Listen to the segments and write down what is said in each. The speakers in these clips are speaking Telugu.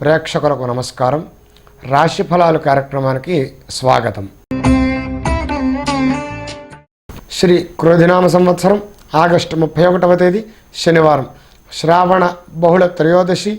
ప్రేక్షకులకు నమస్కారం. రాశి ఫలాలు కార్యక్రమానికి స్వాగతం. శ్రీ క్రోధినామ సంవత్సరం ఆగస్టు ముప్పై ఒకటవ తేదీ శనివారం. శ్రావణ బహుళ త్రయోదశి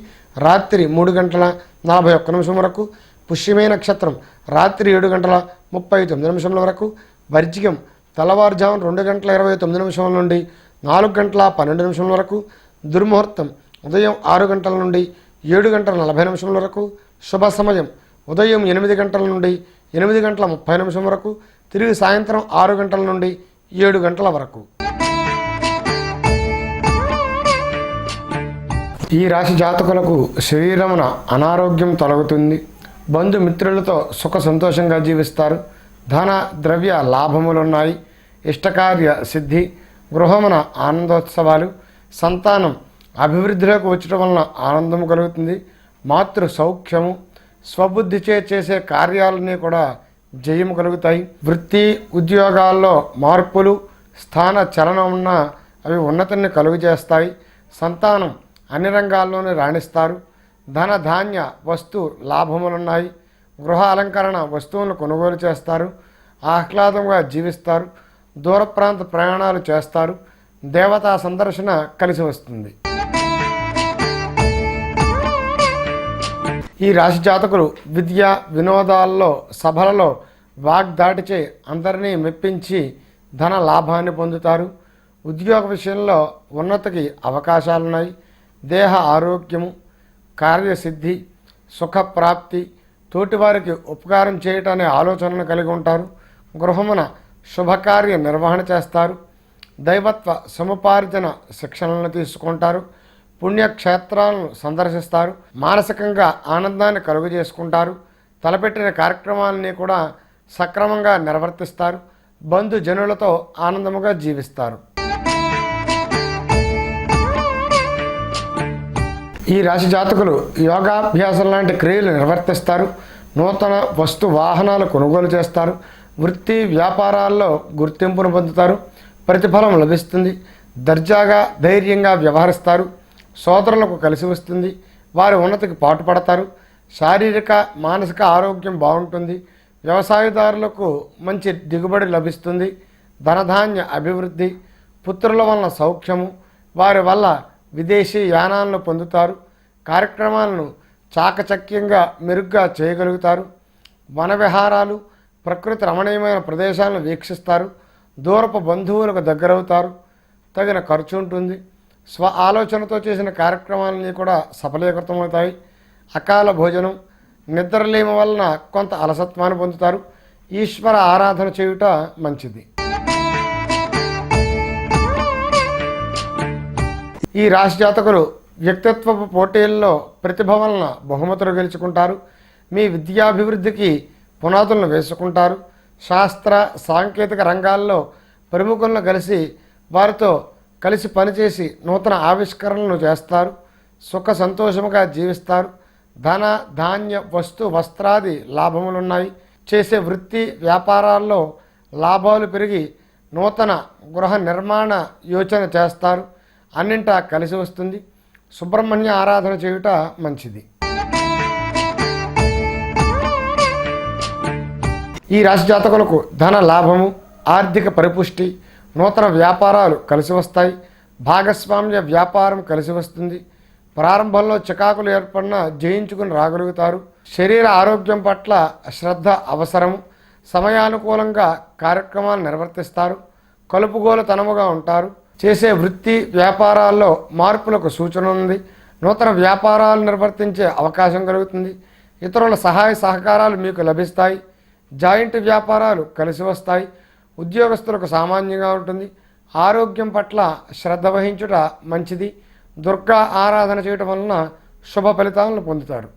రాత్రి మూడు గంటల నలభై ఒక్క నిమిషం వరకు పుష్యమే నక్షత్రం రాత్రి ఏడు గంటల ముప్పై తొమ్మిది నిమిషముల వరకు వర్జికం తెల్లవారుజామున రెండు గంటల ఇరవై తొమ్మిది నిమిషముల నుండి నాలుగు గంటల పన్నెండు నిమిషముల వరకు దుర్ముహూర్తం ఉదయం ఆరు గంటల నుండి ఏడు గంటల నలభై నిమిషముల వరకు శుభ సమయం. ఉదయం ఎనిమిది గంటల నుండి ఎనిమిది గంటల ముప్పై నిమిషం వరకు తిరిగి సాయంత్రం ఆరు గంటల నుండి ఏడు గంటల వరకు. ఈ రాశి జాతకులకు శరీరమున అనారోగ్యం తొలగుతుంది. బంధుమిత్రులతో సుఖ సంతోషంగా జీవిస్తారు. ధన ద్రవ్య లాభములున్నాయి. ఇష్టకార్య సిద్ధి గృహమున ఆనందోత్సవాలు సంతానం అభివృద్ధిలోకి వచ్చటం వలన ఆనందం కలుగుతుంది. మాతృ సౌఖ్యము స్వబుద్ధిచే చేసే కార్యాలన్నీ కూడా జయము కలుగుతాయి. వృత్తి ఉద్యోగాల్లో మార్పులు స్థాన చలనం ఉన్న అవి ఉన్నతిని కలుగజేస్తాయి. సంతానం అన్ని రంగాల్లోనే రాణిస్తారు. ధన ధాన్య వస్తు లాభములున్నాయి. గృహ అలంకరణ వస్తువులను కొనుగోలు చేస్తారు. ఆహ్లాదంగా జీవిస్తారు. దూర ప్రాంత ప్రయాణాలు చేస్తారు. దేవతా సందర్శన కలిసి వస్తుంది. ఈ రాశి జాతకులు విద్య వినోదాల్లో సభలలో వాగ్దాటిచే అందరినీ మెప్పించి ధన లాభాన్ని పొందుతారు. ఉద్యోగ విషయంలో ఉన్నతికి అవకాశాలున్నాయి. దేహ ఆరోగ్యము కార్యసిద్ధి సుఖప్రాప్తి తోటివారికి ఉపకారం చేయటనే ఆలోచనను కలిగి ఉంటారు. గృహమున శుభకార్య నిర్వహణ చేస్తారు. దైవత్వ సముపార్జన శిక్షణలను తీసుకుంటారు. పుణ్యక్షేత్రాలను సందర్శిస్తారు. మానసికంగా ఆనందాన్ని కలుగు చేసుకుంటారు తలపెట్టిన కార్యక్రమాలని కూడా సక్రమంగా నిర్వర్తిస్తారు. బంధుజనులతో ఆనందముగా జీవిస్తారు. ఈ రాశి జాతకులు యోగాభ్యాసం లాంటి క్రియలు నిర్వర్తిస్తారు. నూతన వస్తు వాహనాలు కొనుగోలు చేస్తారు. వృత్తి వ్యాపారాల్లో గుర్తింపును పొందుతారు. ప్రతిఫలం లభిస్తుంది. దర్జాగా ధైర్యంగా వ్యవహరిస్తారు. సోదరులకు కలిసి వస్తుంది. వారి ఉన్నతికి పాటుపడతారు. శారీరక మానసిక ఆరోగ్యం బాగుంటుంది. వ్యవసాయదారులకు మంచి దిగుబడి లభిస్తుంది. ధనధాన్య అభివృద్ధి పుత్రుల వలన సౌఖ్యము వారి వల్ల విదేశీ యానాలను పొందుతారు. కార్యక్రమాలను చాకచక్యంగా మెరుగ్గా చేయగలుగుతారు. వన విహారాలు ప్రకృతి రమణీయమైన ప్రదేశాలను వీక్షిస్తారు. దూరపు బంధువులకు దగ్గరవుతారు. తగిన ఖర్చు ఉంటుంది. స్వ ఆలోచనతో చేసిన కార్యక్రమాలన్నీ కూడా సఫలీకృతమవుతాయి. అకాల భోజనం నిద్రలేమ వలన కొంత అలసత్వాన్ని పొందుతారు. ఈశ్వర ఆరాధన చేయుట మంచిది. ఈ రాశి జాతకులు వ్యక్తిత్వపు పోటీల్లో ప్రతిభ వలన బహుమతులు గెలుచుకుంటారు. మీ విద్యాభివృద్ధికి పునాదులను వేసుకుంటారు. శాస్త్ర సాంకేతిక రంగాల్లో ప్రముఖులను కలిసి వారితో కలిసి పనిచేసి నూతన ఆవిష్కరణలు చేస్తారు సుఖ సంతోషముగా జీవిస్తారు. ధన ధాన్య వస్తు వస్త్రాది లాభములున్నాయి. చేసే వృత్తి వ్యాపారాల్లో లాభాలు పెరిగి నూతన గృహ నిర్మాణ యోచన చేస్తారు. అన్నింటా కలిసి వస్తుంది. సుబ్రహ్మణ్య ఆరాధన చేయుట మంచిది. ఈ రాశి జాతకులకు ధన లాభము ఆర్థిక పరిపుష్టి నూతన వ్యాపారాలు కలిసి వస్తాయి. భాగస్వామ్య వ్యాపారం కలిసి వస్తుంది. ప్రారంభంలో చికాకులు ఏర్పడినా జయించుకుని రాగలుగుతారు. శరీర ఆరోగ్యం పట్ల శ్రద్ధ అవసరం సమయానుకూలంగా కార్యక్రమాలు నిర్వర్తిస్తారు. కలుపుగోలుతనముగా ఉంటారు. చేసే వృత్తి వ్యాపారాల్లో మార్పులకు సూచన ఉంది. నూతన వ్యాపారాలు నిర్వర్తించే అవకాశం కలుగుతుంది. ఇతరుల సహాయ సహకారాలు మీకు లభిస్తాయి. జాయింట్ వ్యాపారాలు కలిసి వస్తాయి. ఉద్యోగస్తులకు సామాన్యంగా ఉంటుంది. ఆరోగ్యం పట్ల శ్రద్ధ వహించుట మంచిది. దుర్గా ఆరాధన చేయటం వలన శుభ ఫలితాలను పొందుతారు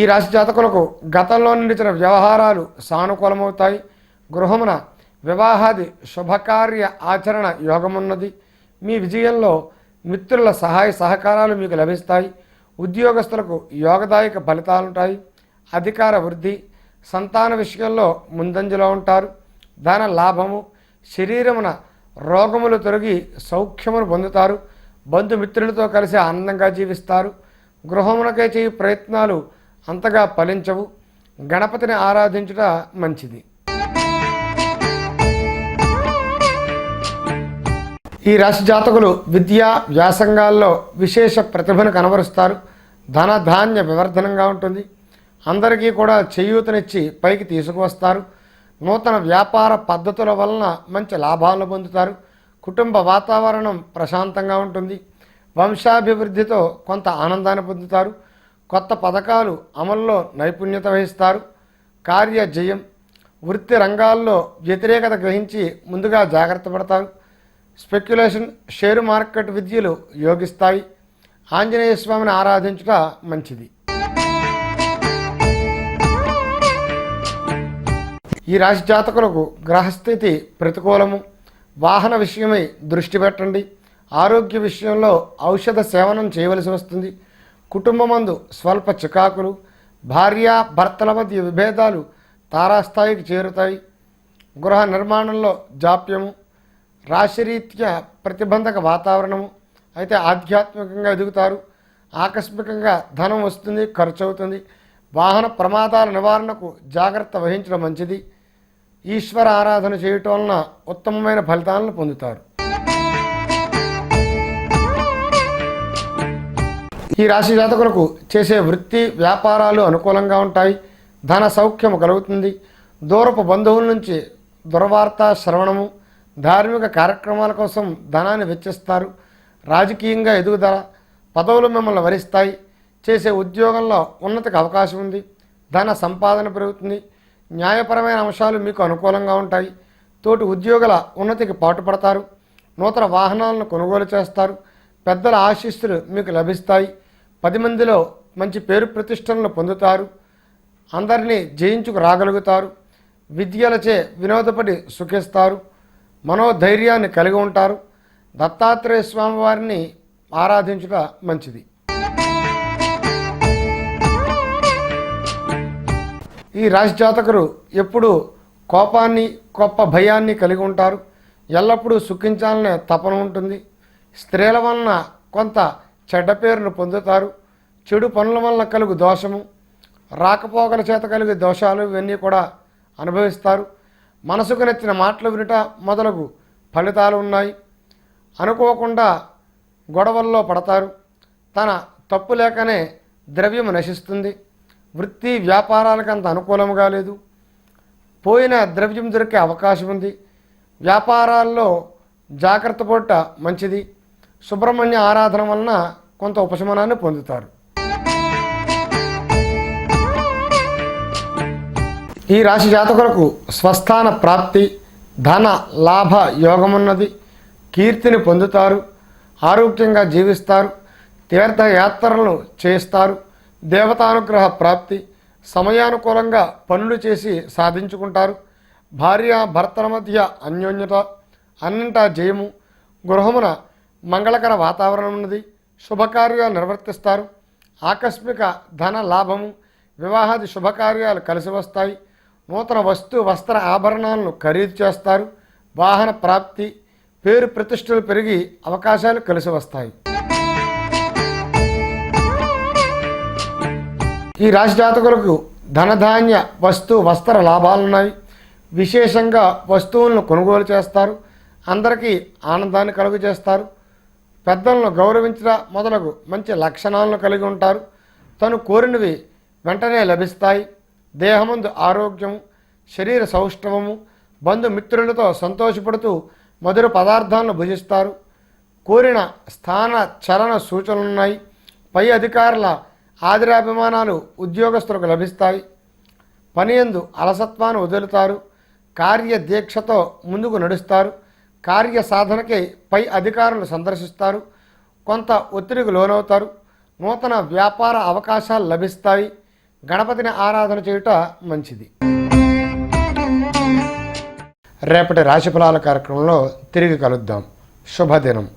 ఈ రాశి జాతకులకు గతంలో నిలిచిన వ్యవహారాలు సానుకూలమవుతాయి. గృహమున వివాహాది శుభకార్య ఆచరణ యోగమున్నది. మీ విజయంలో మిత్రుల సహాయ సహకారాలు మీకు లభిస్తాయి. ఉద్యోగస్తులకు యోగదాయక ఫలితాలుంటాయి. అధికార వృద్ధి సంతాన విషయంలో ముందంజలో ఉంటారు. దాన లాభము శరీరమున రోగములు తొలగి సౌఖ్యమును పొందుతారు. బంధుమిత్రులతో కలిసి ఆనందంగా జీవిస్తారు. గృహమునకై చేయు ప్రయత్నాలు అంతగా ఫలించవు. గణపతిని ఆరాధించుట మంచిది. ఈ రాశి జాతకులు విద్యా వ్యాసంగాల్లో విశేష ప్రతిభను కనబరుస్తారు. ధన ధాన్య వివర్ధనంగా ఉంటుంది. అందరికీ కూడా చేయూతనిచ్చి పైకి తీసుకువస్తారు. నూతన వ్యాపార పద్ధతుల వలన మంచి లాభాలను పొందుతారు. కుటుంబ వాతావరణం ప్రశాంతంగా ఉంటుంది. వంశాభివృద్ధితో కొంత ఆనందాన్ని పొందుతారు. కొత్త పథకాలు అమల్లో నైపుణ్యత వహిస్తారు. కార్య జయం వృత్తి రంగాల్లో వ్యతిరేకత గ్రహించి ముందుగా జాగ్రత్త పడతారు. స్పెక్యులేషన్ షేరు మార్కెట్ విద్యలు యోగిస్తాయి. ఆంజనేయ స్వామిని ఆరాధించుట మంచిది. ఈ రాశి జాతకులకు గ్రహస్థితి ప్రతికూలము. వాహన విషయమై దృష్టి పెట్టండి. ఆరోగ్య విషయంలో ఔషధ సేవనం చేయవలసి వస్తుంది. కుటుంబమందు స్వల్ప చికాకులు భార్య భర్తల మధ్య విభేదాలు తారాస్థాయికి చేరుతాయి. గృహ నిర్మాణంలో జాప్యము రాశిరీత్యా ప్రతిబంధక వాతావరణము అయితే ఆధ్యాత్మికంగా ఎదుగుతారు. ఆకస్మికంగా ధనం వస్తుంది ఖర్చు అవుతుంది వాహన ప్రమాదాల నివారణకు జాగ్రత్త వహించడం మంచిది. ఈశ్వర ఆరాధన చేయటం వలన ఉత్తమమైన ఫలితాలను పొందుతారు. ఈ రాశి జాతకులకు చేసే వృత్తి వ్యాపారాలు అనుకూలంగా ఉంటాయి. ధన సౌఖ్యము కలుగుతుంది. దూరపు బంధువుల నుంచి దుర్వార్త శ్రవణము ధార్మిక కార్యక్రమాల కోసం ధనాన్ని వెచ్చిస్తారు. రాజకీయంగా ఎదుగుదల పదవులు మిమ్మల్ని వరిస్తాయి. చేసే ఉద్యోగంలో ఉన్నతికి అవకాశం ఉంది. ధన సంపాదన పెరుగుతుంది. న్యాయపరమైన అంశాలు మీకు అనుకూలంగా ఉంటాయి. తోటి ఉద్యోగుల ఉన్నతికి పాటుపడతారు. నూతన వాహనాలను కొనుగోలు చేస్తారు. పెద్దల ఆశీస్సులు మీకు లభిస్తాయి. పది మందిలో మంచి పేరు ప్రతిష్టలను పొందుతారు. అందరినీ జయించుకు రాగలుగుతారు. విద్యలచే వినోదపడి సుఖిస్తారు. మనోధైర్యాన్ని కలిగి ఉంటారు. దత్తాత్రేయ స్వామివారిని ఆరాధించుట మంచిది. ఈ రాశి జాతకులు ఎప్పుడూ కోపాన్ని గొప్ప భయాన్ని కలిగి ఉంటారు. ఎల్లప్పుడూ సుఖించాలనే తపన ఉంటుంది. స్త్రీల వలన కొంత చెడ్డ పేరును పొందుతారు. చెడు పనుల వలన కలుగు దోషము. రాకపోకల చేత కలిగే దోషాలు ఇవన్నీ కూడా అనుభవిస్తారు. మనసుకు నచ్చిన మాటలు వినట మొదలగు ఫలితాలు ఉన్నాయి. అనుకోకుండా గొడవల్లో పడతారు. తన తప్పు లేకనే ద్రవ్యం నశిస్తుంది. వృత్తి వ్యాపారాలకు అంత అనుకూలంగా లేదు. పోయిన ద్రవ్యం దొరికే అవకాశం ఉంది. వ్యాపారాల్లో జాగ్రత్త పూట మంచిది. సుబ్రహ్మణ్య ఆరాధన వలన కొంత ఉపశమనాన్ని పొందుతారు. ఈ రాశి జాతకులకు స్వస్థాన ప్రాప్తి ధన లాభ యోగమున్నది. కీర్తిని పొందుతారు. ఆరోగ్యంగా జీవిస్తారు. తీర్థయాత్రలను చేస్తారు. దేవతానుగ్రహ ప్రాప్తి సమయానుకూలంగా పనులు చేసి సాధించుకుంటారు. భార్య భర్తల మధ్య అన్యోన్యత అన్నింటా జయము గృహమున మంగళకర వాతావరణం ఉన్నది. శుభకార్యాలు నిర్వర్తిస్తారు. ఆకస్మిక ధన లాభము వివాహాది శుభకార్యాలు కలిసి వస్తాయి. నూతన వస్తు వస్త్ర ఆభరణాలను ఖరీదు చేస్తారు. వాహన ప్రాప్తి పేరు ప్రతిష్టలు పెరిగి అవకాశాలు కలిసి వస్తాయి. ఈ రాశి జాతకులకు ధనధాన్య వస్తు వస్త్ర లాభాలున్నాయి. విశేషంగా వస్తువులను కొనుగోలు చేస్తారు. అందరికీ ఆనందాన్ని కలుగు చేస్తారు పెద్దలను గౌరవించడం మొదలగు మంచి లక్షణాలను కలిగి ఉంటారు. తను కోరినవి వెంటనే లభిస్తాయి. దేహమందు ఆరోగ్యము శరీర సౌష్ఠవము బంధుమిత్రులతో సంతోషపడుతూ మధుర పదార్థాలను భుజిస్తారు. కోరిన స్థాన చలన సూచనలున్నాయి. పై అధికారుల ఆదిరాభిమానాలు ఉద్యోగస్తులకు లభిస్తాయి. పనియందు అలసత్వాన్ని వదులుతారు. కార్య దీక్షతో ముందుకు నడుస్తారు. కార్య సాధనకై పై అధికారులు సందర్శిస్తారు. కొంత ఒత్తిడికి లోనవుతారు. నూతన వ్యాపార అవకాశాలు లభిస్తాయి. గణపతిని ఆరాధన చేయుట మంచిది. రేపటి రాశిఫలాల కార్యక్రమంలో తిరిగి కలుద్దాం. శుభదినం.